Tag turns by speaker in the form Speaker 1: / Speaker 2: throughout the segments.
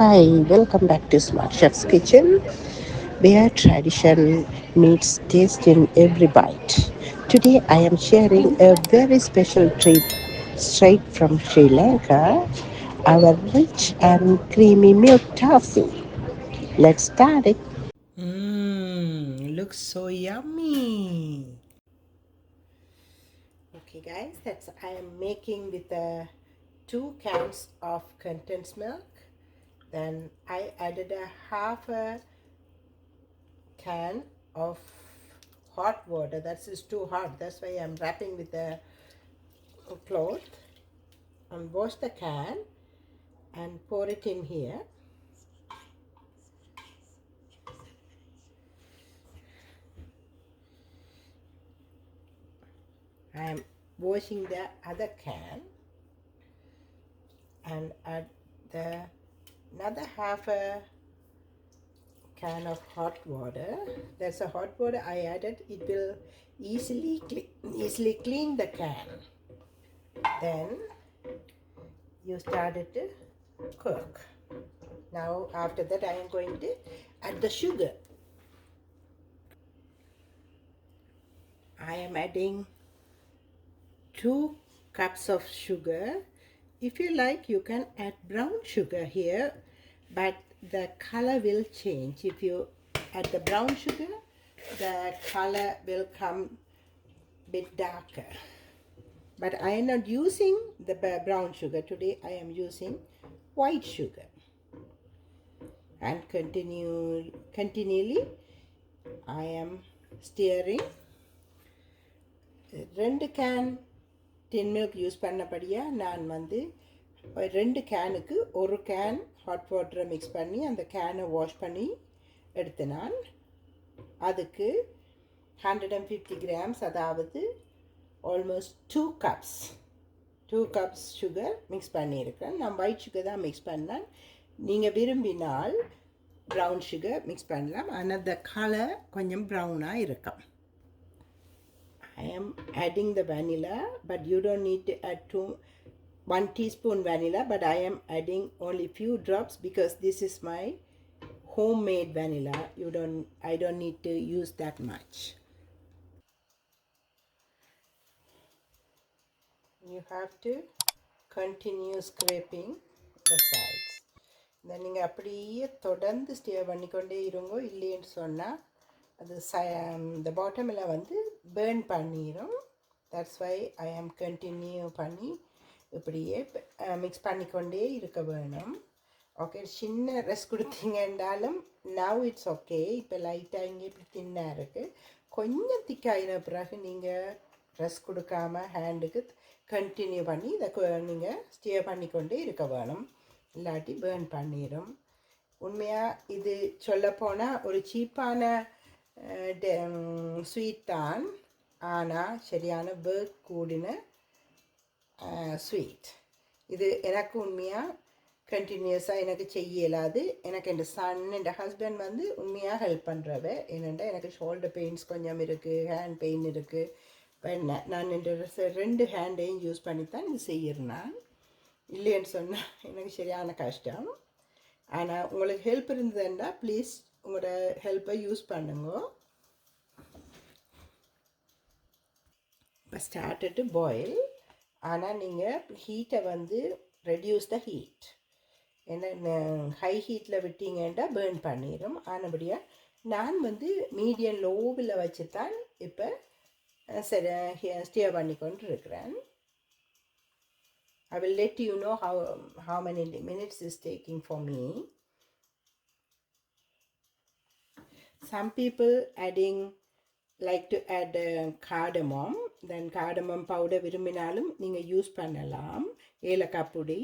Speaker 1: Hi, welcome back to Smart Chef's Kitchen, where tradition meets taste in every bite. Today, I am sharing a very special treat straight from Sri Lanka our rich and creamy milk toffee. Let's start it.
Speaker 2: Mmm, looks so yummy. Okay, guys, that's I am making with uh, two cans of condensed milk. Then I added a half a can of hot water. That is too hot. That's why I'm wrapping with a cloth. And wash the can and pour it in here. I'm washing the other can and add the another half a can of hot water. That's a hot water I added. It will easily easily clean the can. Then you started to cook. Now after that I am going to add the sugar. I am adding 2 cups of sugar. If you like, you can add brown sugar here, but the color will change. If you add the brown sugar, the color will come bit darker. But I am not using the brown sugar. Today I am using white sugar. And continue, continually I am stirring. ரெண்டு can tin milk use பண்ணபடியாக நான் வந்து ரெண்டு கேனுக்கு ஒரு can hot வாட்டரை mix பண்ணி அந்த கேனை வாஷ் பண்ணி எடுத்து நான் அதுக்கு ஹண்ட்ரட் அண்ட் ஃபிஃப்டி கிராம்ஸ் அதாவது almost two cups two cups sugar mix பண்ணியிருக்கேன். நான் ஒயிட் சுகர் தான் மிக்ஸ் பண்ணேன். நீங்கள் விரும்பினால் ப்ரௌன் சுகர் மிக்ஸ் பண்ணலாம். ஆனால் அந்த கலர் கொஞ்சம் ப்ரௌனாக இருக்கும். I am adding the vanilla but you don't need to add two one teaspoon vanilla but I am adding only few drops because this is my homemade vanilla you don't I don't need to use that much you have to continue scraping the sides then நீங்கள் அப்படியே தொடர்ந்து stay பண்ணிக்கொண்டே இருங்கோ இல்லைன்னு சொன்னால் அது ச இந்த பாட்டமில் வந்து பேர்ன் பண்ணிடும் that's why I am continue பண்ணி இப்படியே மிக்ஸ் பண்ணிக்கொண்டே இருக்க வேணும். ஓகே சின்ன ரெஸ்ட் கொடுத்தீங்கன்றாலும் நவ் இட்ஸ் ஓகே இப்போ லைட்டாக இங்கே இப்படி தின்னாக இருக்குது கொஞ்சம் திக்காயின பிறகு நீங்கள் ரெஸ்ட் கொடுக்காம ஹேண்டுக்கு கண்டினியூ பண்ணி இதை நீங்கள் ஸ்டே பண்ணிக்கொண்டே இருக்க வேணும். இல்லாட்டி பேர்ன் பண்ணிடும் உண்மையாக இது சொல்லப்போனால் ஒரு சீப்பான ஸ்வீட் தான். ஆனால் சரியான ஒர்க் கூடின ஸ்வீட் இது எனக்கு உண்மையாக கண்டினியூஸாக எனக்கு செய்ய இயலாது. எனக்கு என் சன் என் ஹஸ்பண்ட் வந்து உண்மையாக ஹெல்ப் பண்ணுறவ என்னென்னா எனக்கு ஷோல்டர் பெயின்ஸ் கொஞ்சம் இருக்குது ஹேண்ட் பெயின் இருக்குது நான் என் ரெண்டு ஹேண்டையும் யூஸ் பண்ணித்தான் தான் இது செய்கிறேன் இல்லைன்னு சொன்னால் எனக்கு சரியான கஷ்டம். ஆனால் உங்களுக்கு ஹெல்ப் இருந்ததுன்னா ப்ளீஸ் உங்களோட ஹெல்ப்பை யூஸ் பண்ணுங்க. இப்போ ஸ்டார்டட் பாயில் ஆனால் நீங்கள் ஹீட்டை வந்து ரெடியூஸ் த ஹீட் ஏன்னா ஹை ஹீட்டில் விட்டீங்கன்னா பேர்ன் பண்ணிடும் ஆனபடியாக நான் வந்து மீடியம் லோவில் வச்சு தான் இப்போ சரி ஸ்டே பண்ணி கொண்டு இருக்கிறேன் I will let you know how how many minutes is taking for me Some people adding like to add cardamom then cardamom powder விரும்பினாலும் நீங்கள் யூஸ் பண்ணலாம். ஏலக்காய் பொடி.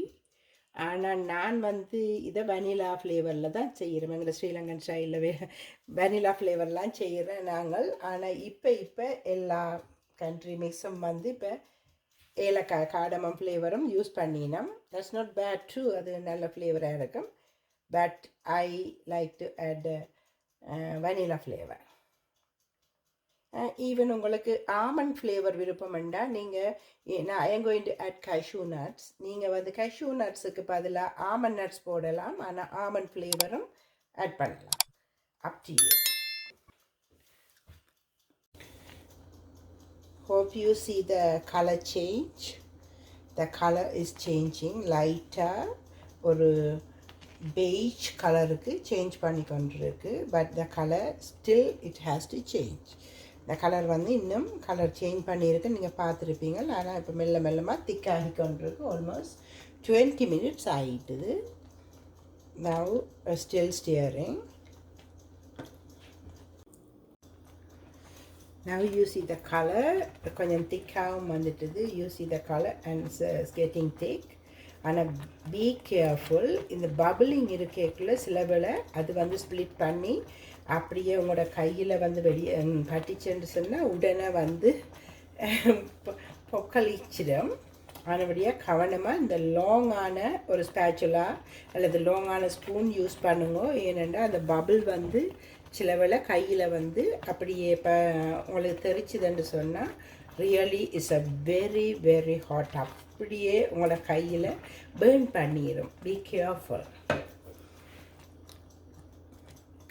Speaker 2: ஆனால் நான் வந்து இதை வனிலா ஃப்ளேவரில் தான் செய்கிறோம் எங்களை ஸ்ரீலங்கன் ஸ்டைலில் வே வெனிலா ஃப்ளேவர்லாம் செய்கிறேன் நாங்கள். ஆனால் இப்போ இப்போ எல்லா கண்ட்ரி மிக்ஸும் வந்து இப்போ ஏலக்காய் காடமம் ஃப்ளேவரும் யூஸ் பண்ணினோம். தட்ஸ் நாட் பேட் ட்ரூ அது நல்ல ஃப்ளேவராக இருக்கும். But I like to add vanilla flavour even உங்களுக்கு ஆமண்ட் ஃப்ளேவர் விருப்பம்ண்டா நீங்கள் நான் I going to add cashew nuts நீங்கள் வந்து cashew நட்ஸுக்கு பதிலாக ஆமண்ட் நட்ஸ் போடலாம். ஆனால் ஆமண்ட் ஃப்ளேவரும் ஆட் பண்ணலாம். Up to you hope you see the color change. The color is changing lighter. ஒரு beige கலருக்கு சேஞ்ச் பண்ணி கொண்டிருக்கு. But the colour still it has to change இந்த கலர் வந்து இன்னும் கலர் சேஞ்ச் பண்ணியிருக்கு. நீங்கள் பார்த்துருப்பீங்க. ஆனால் இப்போ மெல்ல மெல்லமாக திக்காகி கொண்டிருக்கு. Almost twenty minutes ஆகிட்டுது now still stirring Now you see the color, கொஞ்சம் திக்காகவும் வந்துட்டுது. You see the color and it's, uh, it's getting thick. ஆனால் பி கேர்ஃபுல் இந்த பபிளிங் இருக்கேக்குள்ள சில வேளை அது வந்து ஸ்ப்ளிட் பண்ணி அப்படியே உங்களோட கையில் வந்து வெளியே பட்டிச்சுன்னு சொன்னால் உடனே வந்து பொ- பொக்களிச்சிடும் ஆனபடியாக கவனமாக இந்த லாங்கான ஒரு ஸ்பேச்சுலா அல்லது லாங்கான ஸ்பூன் யூஸ் பண்ணுங்க. ஏனென்றால் அந்த பபிள் வந்து சிலவில் கையில் வந்து அப்படியே இப்போ உங்களுக்கு தெரிச்சுதுன்னு சொன்னால் really is a very very hot. அப்படியே உங்களோட கையில் பேர்ன் பண்ணிடும் பி கேர்ஃபுல்.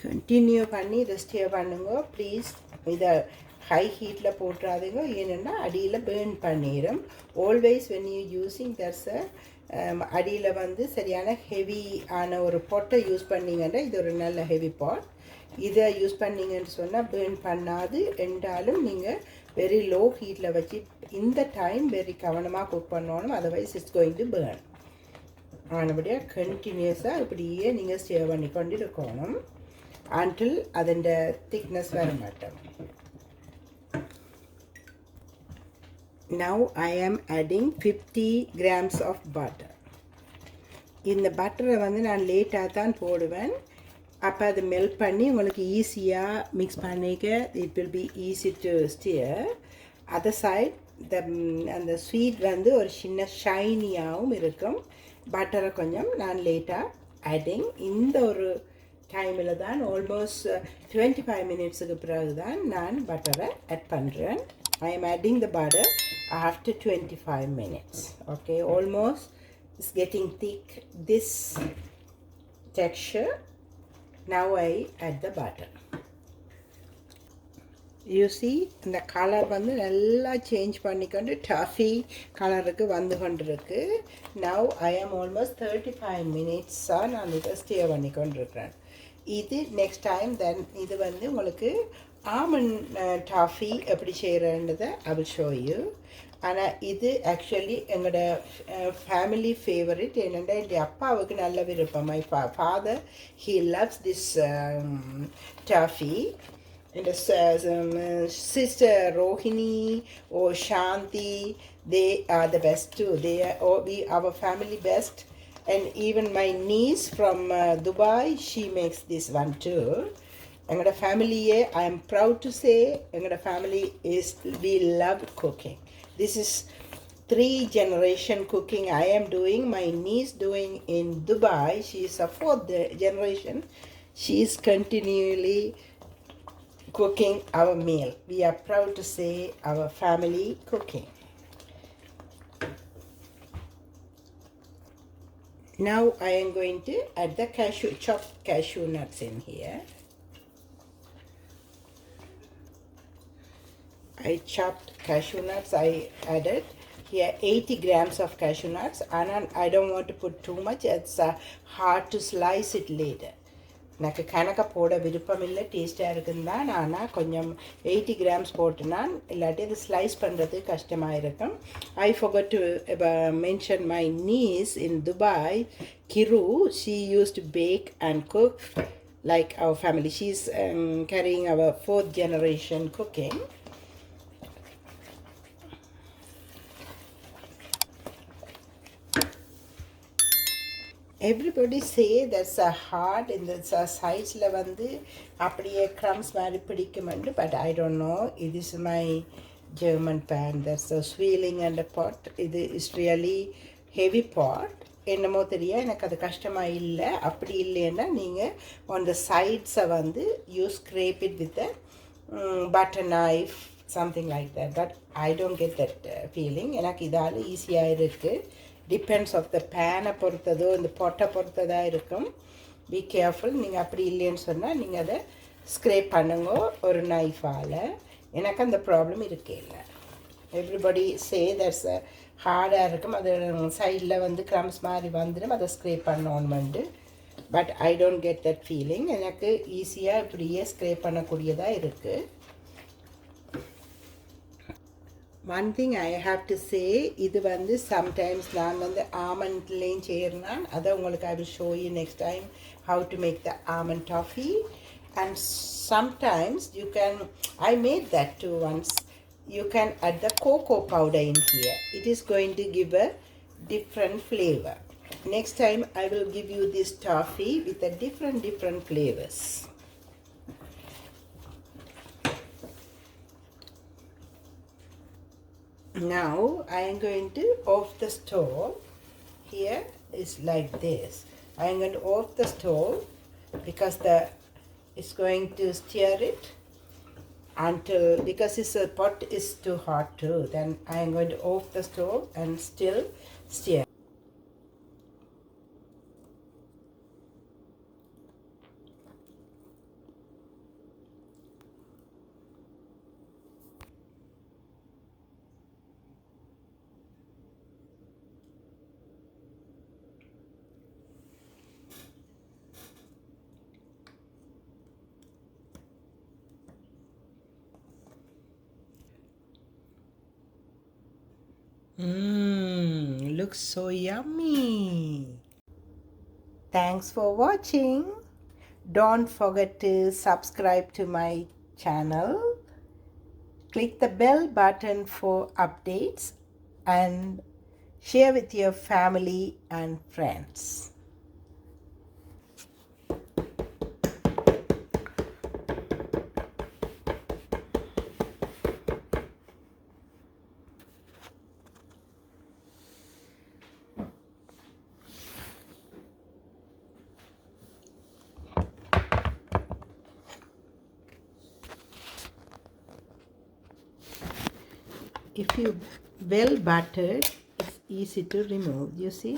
Speaker 2: கண்டினியூ பண்ணி இதை ஸ்டே பண்ணுங்க. ப்ளீஸ் இதை ஹை ஹீட்டில் போட்டுறாதீங்க. ஏன்னா அடியில் பேர்ன் பண்ணிடும் always when you using that's um, அடியில் வந்து சரியான ஹெவி ஆன ஒரு பொட்டை யூஸ் பண்ணீங்கன்னா இது ஒரு நல்ல ஹெவி பாட் இதை யூஸ் பண்ணீங்கன்னு சொன்னால் பேர்ன் பண்ணாது. என்றாலும் நீங்கள் வெரி லோ ஹீட்டில் வச்சு இந்த டைம் வெரி கவனமாக குக் பண்ணணும். Otherwise it's going to burn ஆனபடியாக கண்டினியூஸாக இப்படியே நீங்கள் ஸ்டே பண்ணி கொண்டு இருக்கணும் அன்டில் அதன் திக்னஸ் வர மாட்டோம் now I am adding fifty grams of butter. இந்த பட்டரை வந்து நான் லேட்டாக தான் போடுவேன். அப்போ அது மெல்ட் பண்ணி உங்களுக்கு ஈஸியாக மிக்ஸ் பண்ணிக்க it will be easy to stir other side the அந்த ஸ்வீட் வந்து ஒரு சின்ன ஷைனியாகவும் இருக்கும். பட்டரை கொஞ்சம் நான் லேட்டாக ஆட்டிங் இந்த ஒரு டைமில் தான் ஆல்மோஸ்ட் டுவெண்ட்டி ஃபைவ் மினிட்ஸுக்கு பிறகு தான் நான் பட்டரை ஆட் பண்ணுறேன் I am the the butter after 25 minutes. Okay almost it's getting thick this texture. Now I add the butter. You see இந்த கலர் வந்து நல்லா சேஞ்ச் பண்ணிக்கொண்டு டஃபி கலருக்கு வந்து கொண்டிருக்கு. Now I am almost thirty five மினிட்ஸாக நான் இதை ஸ்டே பண்ணி கொண்டிருக்கிறேன் இது நெக்ஸ்ட் டைம் தென் இது வந்து உங்களுக்கு ஆமன் டாஃபி எப்படி செய்கிறன்றதை ஐ வில் ஷோ யூ ஆனால் இது ஆக்சுவலி எங்களோட ஃபேமிலி ஃபேவரட் என்னென்னா என் அப்பாவுக்கு நல்ல விருப்பம். My fa father he loves this toffee இந்த sister Rohini oh Shanthi they are the best they oh the her family best and even my niece from uh, Dubai, she makes this one too. And a family, I am proud to say, and a family is we love cooking. This is three generation cooking I am doing. My niece doing in Dubai. She is a fourth generation. She is continually cooking our meal. We are proud to say our family cooking. Now I am going to add the cashew, chopped cashew nuts in here. I chopped cashew nuts. I added here 80 grams of cashew nuts and I don't want to put too much. It's uh, hard to slice it later. எனக்கு கணக்க போட விருப்பம் இல்லை டேஸ்ட்டாக இருக்குன்னு தான். ஆனால் கொஞ்சம் எயிட்டி கிராம்ஸ் போட்டுனான் இல்லாட்டி அது ஸ்லைஸ் பண்ணுறது கஷ்டமாக இருக்கும். I forgot to mention my niece in Dubai கிரு she used bake and cook like our family she is carrying our fourth generation cooking everybody say that's a heart இந்த சைஸில் வந்து அப்படியே க்ரம்ஸ் மாதிரி பிடிக்குமெண்டு பட் ஐ டோன்ட் நோ இது is my German pan that's a swelling and pot இது is really heavy pot என்னமோ தெரிய? எனக்கு அது கஷ்டமாக இல்லை. அப்படி இல்லைன்னா நீங்கள் அந்த த சைட்ஸை வந்து you scrape it with mm, butter knife something like that. But I don't get that feeling uh, எனக்கு இதால் ஈஸியாக இருக்குது டிபெண்ட்ஸ் ஆஃப் த பேனை பொறுத்ததோ இந்த பொட்டை பொறுத்ததாக இருக்கும். பி கேர்ஃபுல் நீங்கள் அப்படி இல்லைன்னு சொன்னால் நீங்கள் அதை ஸ்க்ரேப் பண்ணுங்க. ஒரு நைஃபால் எனக்கு அந்த ப்ராப்ளம் இருக்கே இல்லை. எவ்ரிபடி சே தட்ஸ் ஹார்டாக இருக்கும். அது சைடில் வந்து க்ரம்ஸ் மாதிரி வந்துடும் அதை ஸ்க்ரேப் பண்ணோன்னு but I don't get that feeling எனக்கு ஈஸியாக இப்படியே ஸ்க்ரேப் பண்ணக்கூடியதாக இருக்குது One thing I have to say இது வந்து சம்டைம்ஸ் நான் வந்து ஆமண்ட்லேயும் செய்கிறேன் அதை உங்களுக்கு I will show you next time how to make the almond toffee and sometimes you can I made that to once you can add the cocoa powder in here. It is going to give a different flavor. Next time I will give you this toffee with a different different flavors. Now I am going to off the stove. Here is like this. I am going to off the stove because the it's going to stir it until because this pot is too hot too then I am going to off the stove and still stir Mmm, looks so yummy. Thanks for watching. Don't forget to subscribe to my channel. Click the bell button for updates and share with your family and friends. If you well buttered, it's easy to remove. You see?